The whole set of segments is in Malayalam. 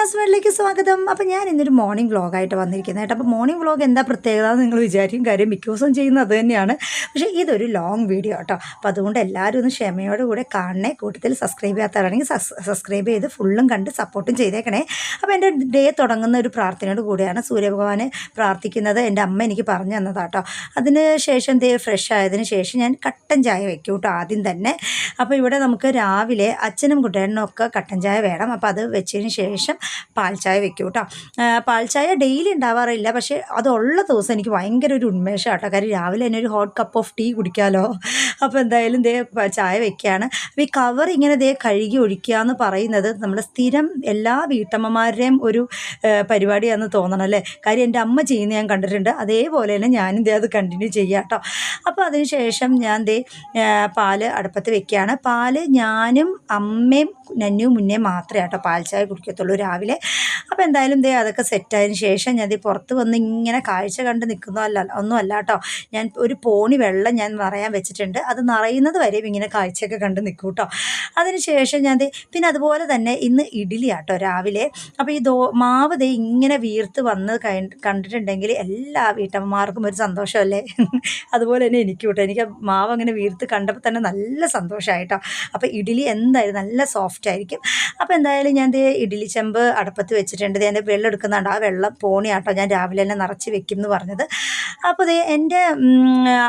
ഷീനാസ് വേൾഡിലേക്ക് സ്വാഗതം. അപ്പോൾ ഞാൻ ഇന്നൊരു മോർണിംഗ് വ്ളോഗായിട്ട് വന്നിരിക്കുന്നത് കേട്ടോ. അപ്പോൾ മോർണിംഗ് വ്ളോഗ് എന്താ പ്രത്യേകത എന്ന് നിങ്ങൾ വിചാരിക്കും. കാര്യം മിക്ക ദിവസം ചെയ്യുന്നത് അത് തന്നെയാണ്. പക്ഷേ ഇതൊരു ലോങ് വീഡിയോ കേട്ടോ അപ്പോൾ അതുകൊണ്ട് എല്ലാവരും ഒന്ന് ക്ഷമയോടെ കൂടെ കാണണേ. കൂട്ടത്തിൽ സബ്സ്ക്രൈബ് ചെയ്യാത്തവരാണെങ്കിൽ സബ്സ്ക്രൈബ് ചെയ്ത് ഫുള്ളും കണ്ട് സപ്പോർട്ടും ചെയ്തേക്കണേ. അപ്പോൾ എന്റെ ഡേ തുടങ്ങുന്ന ഒരു പ്രാർത്ഥനയോട് കൂടിയാണ് സൂര്യഭഗവാനെ പ്രാർത്ഥിക്കുന്നത് എന്റെ അമ്മ എനിക്ക് പറഞ്ഞു തന്നതാട്ടോ. അതിന് ശേഷം ദേ ഫ്രഷ് ആയതിന് ശേഷം ഞാൻ കട്ടൻ ചായ വെക്കും കേട്ടോ ആദ്യം തന്നെ. അപ്പോൾ ഇവിടെ നമുക്ക് രാവിലെ അച്ഛനും കുട്ടേണ്ണനും ഒക്കെ കട്ടൻ ചായ വേണം. അപ്പോൾ അത് വെച്ചതിന് ശേഷം പാൽ ചായ വെക്കും കേട്ടോ. പാൽച്ചായ ചായ ഡെയിലി ഉണ്ടാവാറില്ല. പക്ഷേ അതുള്ള ദിവസം എനിക്ക് ഭയങ്കര ഒരു ഉന്മേഷം കേട്ടോ. കാര്യം രാവിലെ തന്നെ ഒരു ഹോട്ട് കപ്പ് ഓഫ് ടീ കുടിക്കാമല്ലോ അപ്പോൾ എന്തായാലും ദേ ചായ വെക്കുകയാണ് അപ്പോൾ ഈ കവർ ഇങ്ങനെ ദേ കഴുകി ഒഴിക്കുക എന്ന് പറയുന്നത് നമ്മൾ സ്ഥിരം എല്ലാ വീട്ടമ്മമാരുടെയും ഒരു പരിപാടിയാണെന്ന് തോന്നണം അല്ലേ? കാര്യം എന്റെ അമ്മ ചെയ്യുന്ന ഞാൻ കണ്ടിട്ടുണ്ട്. അതേപോലെ തന്നെ ഞാനും ദേ അത് കണ്ടിന്യൂ ചെയ്യാം കേട്ടോ. അപ്പോൾ അതിനുശേഷം ഞാൻ ദേ പാൽ അടുപ്പത്ത് വെക്കുകയാണ് പാൽ ഞാനും അമ്മയും നന്നു മുന്നേ മാത്രമേ കേട്ടോ പാൽ ചായ കുടിക്കത്തുള്ളൂ. രാവിലെ അപ്പോൾ എന്തായാലും ദേ അതൊക്കെ സെറ്റായതിന് ശേഷം ഞാൻ ദേ പുറത്ത് വന്ന് ഇങ്ങനെ കാഴ്ച കണ്ട് നിൽക്കുന്നതല്ല ഒന്നുമല്ല കേട്ടോ ഞാൻ ഒരു പോണി വെള്ളം ഞാൻ നിറയാൻ വെച്ചിട്ടുണ്ട്. അത് നിറയുന്നത് വരെയും ഇങ്ങനെ കാഴ്ചയൊക്കെ കണ്ട് നിൽക്കും കേട്ടോ അതിന് ശേഷം ഞാൻ ദേ പിന്നെ അതുപോലെ തന്നെ ഇന്ന് ഇഡ്ഡലി ആട്ടോ രാവിലെ. അപ്പോൾ ഈ ദോ മാവ് ദേ ഇങ്ങനെ വീർത്ത് വന്ന് കണ്ടിട്ടുണ്ടെങ്കിൽ എല്ലാ വീട്ടമ്മമാർക്കും ഒരു സന്തോഷമല്ലേ? അതുപോലെ തന്നെ എനിക്ക് കേട്ടോ എനിക്ക് മാവ് അങ്ങനെ വീർത്ത് കണ്ടപ്പോൾ തന്നെ നല്ല സന്തോഷമായിട്ടോ അപ്പോൾ ഇഡ്ഡലി എന്തായാലും നല്ല സോഫ്റ്റ് ആയിരിക്കും. അപ്പോൾ എന്തായാലും ഞാൻ ദേ ഇഡ്ഡലി ചെമ്പ് അടുപ്പത്ത് വെച്ചിട്ടുണ്ട്. ദേ എന്റെ വെള്ളം എടുക്കുന്നുണ്ട്. ആ വെള്ളം പോണിയാട്ടോ ഞാൻ രാവിലെ തന്നെ നിറച്ച് വെക്കും എന്ന് പറഞ്ഞത്. അപ്പോൾ ദേ എന്റെ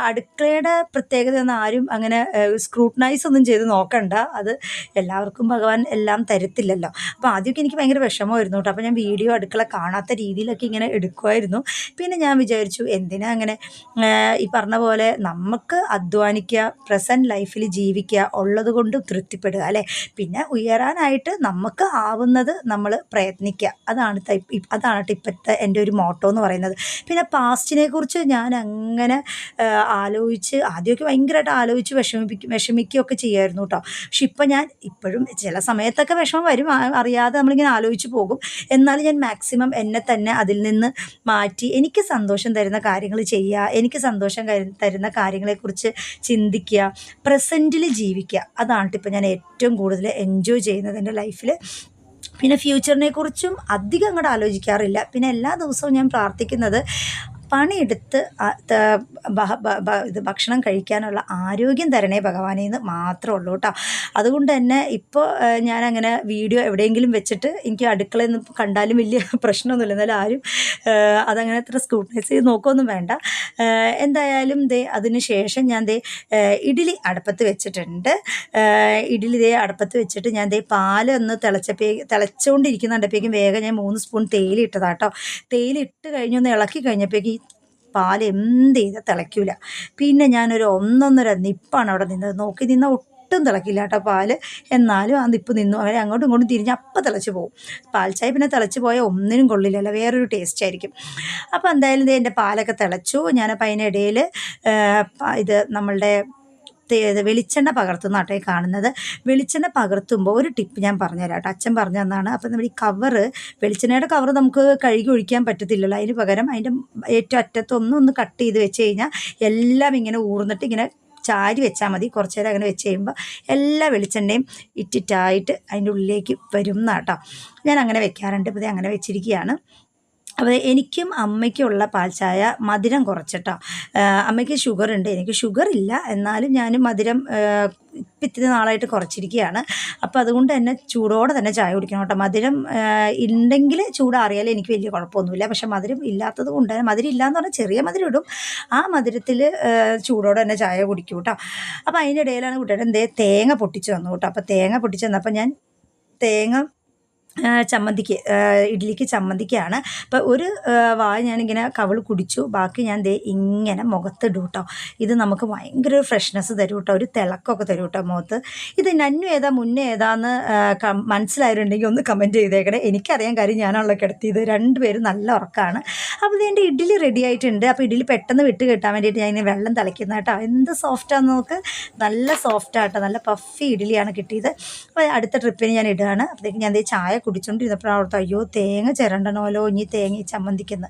അടുക്കളയുടെ പ്രത്യേകത ഒന്നും ആരും അങ്ങനെ സ്ക്രൂട്ടനൈസ് ഒന്നും ചെയ്ത് നോക്കണ്ട. അത് എല്ലാവർക്കും ഭഗവാൻ എല്ലാം തരത്തില്ലല്ലോ. അപ്പോൾ ആദ്യമൊക്കെ എനിക്ക് ഭയങ്കര വിഷമമായിരുന്നു കേട്ടോ. അപ്പോൾ ഞാൻ വീഡിയോ അടുക്കള കാണാത്ത രീതിയിലൊക്കെ ഇങ്ങനെ എടുക്കുമായിരുന്നു. പിന്നെ ഞാൻ വിചാരിച്ചു എന്തിനാ അങ്ങനെ ഈ പറഞ്ഞ പോലെ നമുക്ക് അധ്വാനിക്കുക പ്രസന്റ് ലൈഫിൽ ജീവിക്കുക ഉള്ളത് കൊണ്ട് തൃപ്തിപ്പെടുക അല്ലേ? പിന്നെ ഉയരാനായിട്ട് നമുക്ക് ആവുന്നത് നമ്മൾ പ്രയത്നിക്കുക അതാണ് അതാണ് കേട്ടോ ഇപ്പോഴത്തെ എന്റെ ഒരു മോട്ടോ എന്ന് പറയുന്നത്. പിന്നെ പാസ്റ്റിനെ കുറിച്ച് ഞാൻ അങ്ങനെ ആലോചിച്ച് ആദ്യമൊക്കെ ഭയങ്കരമായിട്ട് ആലോചിച്ച് വിഷമിപ്പിക്കും വിഷമിക്കുകയൊക്കെ ചെയ്യുമായിരുന്നു കേട്ടോ പക്ഷെ ഇപ്പം ഞാൻ ഇപ്പോഴും ചില സമയത്തൊക്കെ വിഷമം വരും. അറിയാതെ നമ്മളിങ്ങനെ ആലോചിച്ച് പോകും. എന്നാലും ഞാൻ മാക്സിമം എന്നെ തന്നെ അതിൽ നിന്ന് മാറ്റി എനിക്ക് സന്തോഷം തരുന്ന കാര്യങ്ങൾ ചെയ്യുക എനിക്ക് സന്തോഷം തരുന്ന കാര്യങ്ങളെക്കുറിച്ച് ചിന്തിക്കുക പ്രസന്റിൽ ജീവിക്കുക. അതാണ് ഇപ്പം ഞാൻ ഏറ്റവും കൂടുതൽ എൻജോയ് ചെയ്യുന്നത് എന്റെ ലൈഫിൽ. പിന്നെ ഫ്യൂച്ചറിനെ കുറിച്ചും അധികം അങ്ങോട്ട് ആലോചിക്കാറില്ല. പിന്നെ എല്ലാ ദിവസവും ഞാൻ പ്രാർത്ഥിക്കുന്നത് പണിയെടുത്ത് ഇത് ഭക്ഷണം കഴിക്കാനുള്ള ആരോഗ്യം തരണേ ഭഗവാനെ എന്ന് മാത്രമേ ഉള്ളൂ കേട്ടോ. അതുകൊണ്ട് തന്നെ ഇപ്പോൾ ഞാനങ്ങനെ വീഡിയോ എവിടെയെങ്കിലും വെച്ചിട്ട് എനിക്ക് അടുക്കളയിൽ നിന്ന് കണ്ടാലും വലിയ പ്രശ്നമൊന്നുമില്ല. എന്നാലും ആരും അതങ്ങനെ അത്ര സ്ക്രൂട്ടനൈസ് ചെയ്ത് നോക്കുകയൊന്നും വേണ്ട. എന്തായാലും ദേ അതിന് ശേഷം ഞാൻ ദേ ഇഡ്ഡലി അടുപ്പത്ത് വെച്ചിട്ടുണ്ട്. ഇഡ്ഡലി ദേ അടുപ്പത്ത് വെച്ചിട്ട് ഞാൻ ദേ പാൽ ഒന്ന് തിളച്ചപ്പേ തിളച്ചുകൊണ്ടിരിക്കുന്നുണ്ടപ്പോഴേക്കും വേഗം ഞാൻ മൂന്ന് സ്പൂൺ തേയില ഇട്ടതാട്ടോ ഇട്ട് കഴിഞ്ഞൊന്ന് ഇളക്കി കഴിഞ്ഞപ്പോഴേക്കും ഈ പാൽ എന്ത് ചെയ്താൽ തിളയ്ക്കൂല. പിന്നെ ഞാനൊരു ഒന്നൊന്നര നിപ്പാണ് അവിടെ നിന്നത്. നോക്കി നിന്ന ഒട്ടും തിളക്കില്ല കേട്ടോ പാൽ. എന്നാലും ആ നിപ്പ് നിന്നു. അങ്ങനെ അങ്ങോട്ടും ഇങ്ങോട്ടും തിരിഞ്ഞ് അപ്പം തിളച്ച് പോകും പാൽ ചായ പിന്നെ തിളച്ച് പോയാൽ ഒന്നിനും കൊള്ളില്ലല്ലോ. വേറൊരു ടേസ്റ്റ് ആയിരിക്കും. അപ്പോൾ എന്തായാലും എന്റെ പാലൊക്കെ തിളച്ചു. ഞാനപ്പോൾ അതിനിടയിൽ ഇത് നമ്മളുടെ വെളിച്ചെണ്ണ പകർത്തുന്ന ആട്ടെ കാണുന്നത്. വെളിച്ചെണ്ണ പകർത്തുമ്പോൾ ഒരു ടിപ്പ് ഞാൻ പറഞ്ഞുതരാം കേട്ടോ. അച്ഛൻ പറഞ്ഞു തന്നാണ് അപ്പോൾ നമ്മൾ ഈ കവറ് വെളിച്ചെണ്ണയുടെ കവർ നമുക്ക് കഴുകി ഒഴിക്കാൻ പറ്റത്തില്ലല്ലോ. അതിന് പകരം അതിന്റെ ഏറ്റവും അറ്റത്തൊന്നും ഒന്ന് കട്ട് ചെയ്ത് വെച്ച് കഴിഞ്ഞാൽ എല്ലാം ഇങ്ങനെ ഊർന്നിട്ട് ഇങ്ങനെ ചാരി വെച്ചാൽ മതി. കുറച്ച് നേരം അങ്ങനെ വെച്ച് കഴിയുമ്പോൾ എല്ലാ വെളിച്ചെണ്ണയും ഇറ്റിറ്റായിട്ട് അതിന്റെ ഉള്ളിലേക്ക് വരും എന്നാട്ടോ ഞാൻ അങ്ങനെ വെക്കാറുണ്ട്. ഇപ്പോൾ അങ്ങനെ വെച്ചിരിക്കുകയാണ്. അപ്പോൾ എനിക്കും അമ്മയ്ക്കുള്ള പാൽച്ചായ മധുരം കുറച്ചിട്ടോ. അമ്മയ്ക്ക് ഷുഗർ ഉണ്ട് എനിക്ക് ഷുഗർ ഇല്ല എന്നാലും ഞാൻ മധുരം ഇത്തിരി നാളായിട്ട് കുറച്ചിരിക്കുകയാണ്. അപ്പോൾ അതുകൊണ്ട് തന്നെ ചൂടോടെ തന്നെ ചായ കുടിക്കണം കേട്ടോ. മധുരം ഉണ്ടെങ്കിൽ ചൂടാറിയാൽ എനിക്ക് വലിയ കുഴപ്പമൊന്നുമില്ല. പക്ഷെ മധുരം ഇല്ലാത്തത് കൊണ്ട് മധുരം ഇല്ലയെന്ന് പറഞ്ഞാൽ ചെറിയ മധുരം ഇടും. ആ മധുരത്തിൽ ചൂടോടെ തന്നെ ചായ കുടിക്കും കേട്ടോ. അപ്പോൾ അതിന്റെ ഇടയിലാണ് കുട്ടിയുടെ എന്തേ തേങ്ങ പൊട്ടിച്ച് തന്നു കേട്ടോ. അപ്പോൾ തേങ്ങ പൊട്ടിച്ച് വന്നപ്പോൾ ഞാൻ തേങ്ങ ചമ്മന്തിക്ക് ഇഡ്ഡലിക്ക് ചമ്മന്തിക്കാണ്. അപ്പോൾ ഒരു വാ ഞാനിങ്ങനെ കവൾ കുടിച്ചു. ബാക്കി ഞാൻ ദേ ഇങ്ങനെ മുഖത്തിടും കേട്ടോ ഇത് നമുക്ക് ഭയങ്കര ഒരു ഫ്രഷ്നെസ് തരും കേട്ടോ ഒരു തിളക്കമൊക്കെ തരും കേട്ടോ മുഖത്ത്. ഇത് നന്നു ഏതാ മുന്നേ ഏതാന്ന് മനസ്സിലായിട്ടുണ്ടെങ്കിൽ ഒന്ന് കമന്റ് ചെയ്തേക്കണേ. എനിക്കറിയാൻ കാര്യം ഞാനാണല്ലോ കിടത്തിയത്. രണ്ടുപേരും നല്ല ഉറക്കമാണ് അപ്പോൾ ഇത് എന്റെ ഇഡ്ഡലി റെഡി ആയിട്ടുണ്ട്. അപ്പോൾ ഇഡ്ഡലി പെട്ടെന്ന് വിട്ട് കിട്ടാൻ വേണ്ടിയിട്ട് ഞാൻ ഇനി വെള്ളം തിളയ്ക്കുന്ന കേട്ടോ. എന്ത് സോഫ്റ്റാന്ന് നോക്ക്. നല്ല സോഫ്റ്റാട്ടോ നല്ല പഫി ഇഡ്ഡലിയാണ് കിട്ടിയത്. അപ്പോൾ അടുത്ത ട്രിപ്പിന് ഞാൻ ഇടുകയാണ്. അപ്പോഴത്തേക്ക് ഞാൻ ചായ കുടിച്ചുകൊണ്ടിരുന്നപ്പോഴാണ് ഓർത്ത് അയ്യോ തേങ്ങ ചിരണ്ടണമല്ലോ ഇനി തേങ്ങ ചമ്മന്തിക്കുന്നത് ചമ്മന്തിക്കുന്നു.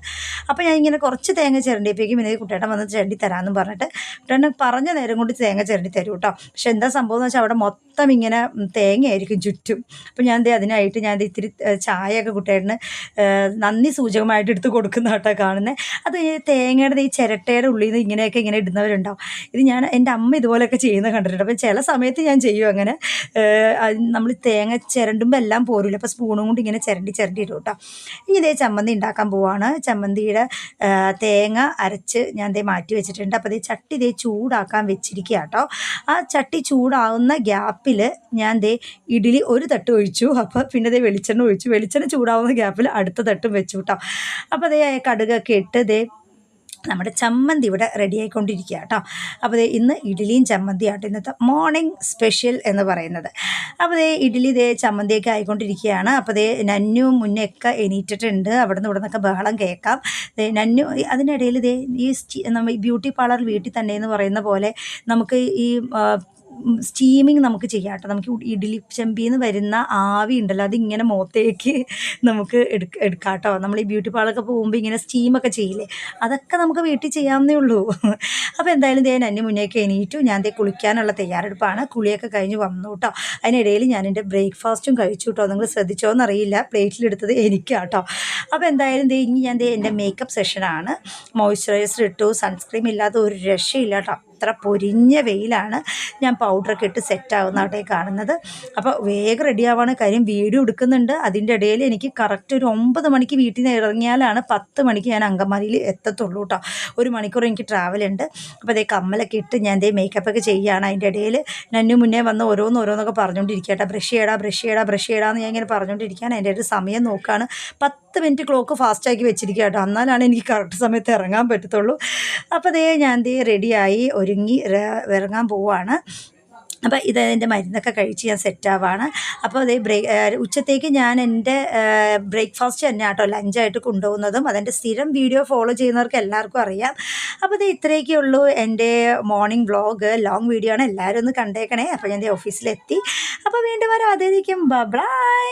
അപ്പോൾ ഞാൻ ഇങ്ങനെ കുറച്ച് തേങ്ങ ചിരണ്ടിയപ്പോഴേക്കും പിന്നെ കുട്ടേട്ടൻ വന്ന് ചിരണ്ടി തരാമെന്ന് പറഞ്ഞിട്ട് കുട്ടേട്ടൻ പറഞ്ഞ നേരം കൊണ്ട് തേങ്ങ ചിരണ്ടി തരും കേട്ടോ പക്ഷെ എന്താ സംഭവം എന്ന് വെച്ചാൽ അവിടെ മൊത്തം മൊത്തം ഇങ്ങനെ തേങ്ങയായിരിക്കും ചുറ്റും. അപ്പം ഞാൻ അതിനായിട്ട് ഞാൻ ഇത്തിരി ചായയൊക്കെ കുട്ടേട്ടന് ഏ, നന്ദി സൂചകമായിട്ട് എടുത്ത് കൊടുക്കുന്ന കേട്ടോ കാണുന്നത് അത് തേങ്ങയുടെ ഈ ചിരട്ടയുടെ ഉള്ളിൽ നിന്ന് ഇങ്ങനെയൊക്കെ ഇങ്ങനെ ഇടുന്നവരുണ്ടാവും. ഇത് ഞാൻ എന്റെ അമ്മ ഇതുപോലെയൊക്കെ ചെയ്യുന്നത് കണ്ടിട്ടുണ്ട്. അപ്പം ചില സമയത്ത് ഞാൻ ചെയ്യും അങ്ങനെ. നമ്മൾ തേങ്ങ ചിരണ്ടുമ്പോൾ എല്ലാം പോരില്ല അപ്പോൾ സ്പൂണും കൊണ്ട് ഇങ്ങനെ ചിരണ്ടി ചിരണ്ടി ഇടും കേട്ടോ ഇനി ഇതേ ചമ്മന്തി ഉണ്ടാക്കാൻ പോവാണ്. ചമ്മന്തിയുടെ തേങ്ങ അരച്ച് ഞാൻ ഇതേ മാറ്റി വെച്ചിട്ടുണ്ട്. അപ്പോൾ ഇതേ ചട്ടി ഇതേ ചൂടാക്കാൻ വെച്ചിരിക്കുക കേട്ടോ ആ ചട്ടി ചൂടാവുന്ന ഗ്യാപ്പിൽ ഞാൻ ദേ ഇഡ്ഡലി ഒരു തട്ട് ഒഴിച്ചു. അപ്പോൾ പിന്നെ ദേ വെളിച്ചെണ്ണ ഒഴിച്ചു. വെളിച്ചെണ്ണ ചൂടാവുന്ന ഗ്യാപ്പിൽ അടുത്ത തട്ടും വെച്ചു കേട്ടോ അപ്പോൾ ദേ കടുകൊക്കെ ഇട്ട് ദേ നമ്മുടെ ചമ്മന്തി ഇവിടെ റെഡി ആയിക്കൊണ്ടിരിക്കുക കേട്ടോ അപ്പോൾ ദേ ഇന്ന് ഇഡ്ഡലിയും ചമ്മന്തിയാട്ടോ. ഇന്നത്തെ മോർണിംഗ് സ്പെഷ്യൽ എന്ന് പറയുന്നത്. അപ്പോൾ ദേ ഇഡ്ഡലി ദേ ചമ്മന്തിയൊക്കെ ആയിക്കൊണ്ടിരിക്കുകയാണ്. അപ്പോൾ ദേ നന്നു മുന്നേയൊക്കെ എണീറ്റിട്ടുണ്ട്. അവിടെ നിന്ന് ഇവിടെ നിന്നൊക്കെ ബഹളം കേൾക്കാം. ദേ നന്നു അതിനിടയിൽ ദേ ഈ ബ്യൂട്ടി പാർലർ വീട്ടിൽ തന്നെ എന്ന് പറയുന്ന പോലെ നമുക്ക് ഈ സ്റ്റീമിങ് നമുക്ക് ചെയ്യാം കേട്ടോ. നമുക്ക് ഇഡ്ഡലി നിന്ന് വരുന്ന ആവി ഉണ്ടല്ലോ അതിങ്ങനെ മുഖത്തേക്ക് നമുക്ക് എടുക്ക എടുക്കാം കേട്ടോ. നമ്മൾ ഈ ബ്യൂട്ടി പാർലറൊക്കെ പോകുമ്പോൾ ഇങ്ങനെ സ്റ്റീമൊക്കെ ചെയ്യില്ലേ അതൊക്കെ നമുക്ക് വീട്ടിൽ ചെയ്യാവുന്നേ ഉള്ളൂ. അപ്പോൾ എന്തായാലും ദേ നന്നി മുന്നേക്ക് എണീറ്റു. ഞാൻ ദേ കുളിക്കാനുള്ള തയ്യാറെടുപ്പാണ്. കുളിയൊക്കെ കഴിഞ്ഞ് വന്നു കേട്ടോ. അതിനിടയിൽ ഞാൻ എന്റെ ബ്രേക്ക്ഫാസ്റ്റും കഴിച്ചു കേട്ടോ. നിങ്ങൾ ശ്രദ്ധിച്ചോ എന്നറിയില്ല പ്ലേറ്റിലെടുത്തത് എനിക്കാട്ടോ അപ്പോൾ എന്തായാലും ദേ ഇനി ഞാൻ ദേ എന്റെ മേക്കപ്പ് സെഷനാണ് മോയ്സ്ചറൈസർ ഇട്ടു സൺസ്ക്രീം ഇല്ലാതെ ഒരു രക്ഷയില്ല കേട്ടോ. അത്ര പൊരിഞ്ഞ വെയിലാണ് ഞാൻ പൗഡറൊക്കെ ഇട്ട് സെറ്റ് ആവുന്നതാട്ടെ കാണുന്നത്. അപ്പോൾ വേഗം റെഡി ആവാണ് കാര്യം. വീഡിയോ എടുക്കുന്നുണ്ട്. അതിന്റെ ഇടയിൽ എനിക്ക് കറക്റ്റ് ഒരു ഒമ്പത് മണിക്ക് വീട്ടിൽ നിന്ന് ഇറങ്ങിയാലാണ് പത്ത് മണിക്ക് ഞാൻ അങ്കമാലിയിൽ എത്തത്തുള്ളൂ കേട്ടോ ഒരു മണിക്കൂർ എനിക്ക് ട്രാവൽ ഉണ്ട്. അപ്പോൾ അതേ കമ്മലൊക്കെ ഇട്ട് ഞാൻ ദേ മേക്കപ്പൊക്കെ ചെയ്യുകയാണ് അതിന്റെ ഇടയിൽ നന്നു മുന്നേ വന്ന് ഓരോന്ന് ഓരോന്നൊക്കെ പറഞ്ഞുകൊണ്ടിരിക്കട്ടെ ബ്രഷ് ചെയ്യടാ ബ്രഷ് ചെയ്യടാ ബ്രഷ് ചെയ്യടാന്ന് ഞാൻ ഇങ്ങനെ പറഞ്ഞുകൊണ്ടിരിക്കുകയാണ് അതിന്റെ ഒരു സമയം നോക്കുകയാണ് പത്ത് മിനിറ്റ് ക്ലോക്ക് ഫാസ്റ്റാക്കി വെച്ചിരിക്കുക കേട്ടോ. എന്നാലാണ് എനിക്ക് കറക്റ്റ് സമയത്ത് ഇറങ്ങാൻ പറ്റത്തുള്ളൂ. അപ്പോൾ ദേ ഞാൻ ദേ റെഡിയായി ഒരുങ്ങി ഇറങ്ങാൻ പോവുകയാണ് അപ്പോൾ ഇത് എന്റെ മരുന്നൊക്കെ കഴിച്ച് ഞാൻ സെറ്റാവാണ് അപ്പോൾ അതേ ബ്രേക്ക് ഉച്ചത്തേക്ക് ഞാൻ എന്റെ ബ്രേക്ക്ഫാസ്റ്റ് തന്നെ കേട്ടോ ലഞ്ചായിട്ട് കൊണ്ടുപോകുന്നതും അതെന്റെ സ്ഥിരം വീഡിയോ ഫോളോ ചെയ്യുന്നവർക്ക് എല്ലാവർക്കും അറിയാം. അപ്പോൾ ഇത് ഇത്രയൊക്കെ ഉള്ളൂ എന്റെ മോർണിംഗ് വ്ളോഗ് ലോങ് വീഡിയോ ആണ്. എല്ലാവരും ഒന്ന് കണ്ടേക്കണേ. അപ്പോൾ ഞാൻ ഓഫീസിലെത്തി അപ്പോൾ വീണ്ടും വരാം. അതേക്കും ബൈ